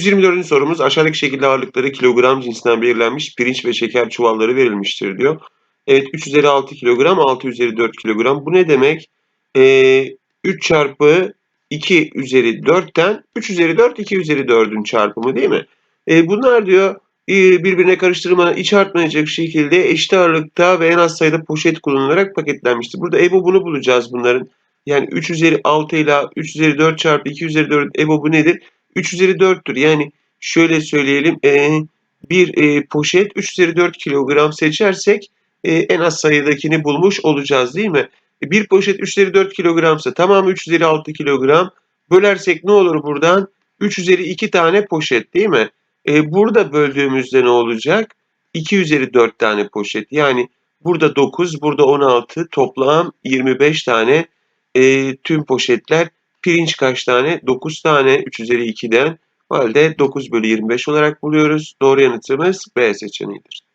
124. sorumuz aşağıdaki şekilde ağırlıkları kilogram cinsinden belirlenmiş pirinç ve şeker çuvalları verilmiştir diyor. Evet 3 üzeri 6 kilogram 6 üzeri 4 kilogram. Bu ne demek? Ee, 3 çarpı 2 üzeri 4'ten 3 üzeri 4 2 üzeri 4'ün çarpımı değil mi? Ee, bunlar diyor e, birbirine karıştırmadan iç artmayacak şekilde eşit ağırlıkta ve en az sayıda poşet kullanılarak paketlenmiştir. Burada EBOB'unu bulacağız bunların. Yani 3 üzeri 6 ile 3 üzeri 4 çarpı 2 üzeri 4 EBOB'u nedir? 3 üzeri 4'tür. Yani şöyle söyleyelim e, bir e, poşet 3 üzeri 4 kilogram seçersek e, en az sayıdakini bulmuş olacağız değil mi? E, bir poşet 3 üzeri 4 kilogramsa tamamı 3 üzeri 6 kilogram. Bölersek ne olur buradan? 3 üzeri 2 tane poşet değil mi? E, burada böldüğümüzde ne olacak? 2 üzeri 4 tane poşet. Yani burada 9, burada 16 toplam 25 tane e, tüm poşetler Pirinç kaç tane? 9 tane 3 üzeri 2'den. O halde 9 bölü 25 olarak buluyoruz. Doğru yanıtımız B seçeneğidir.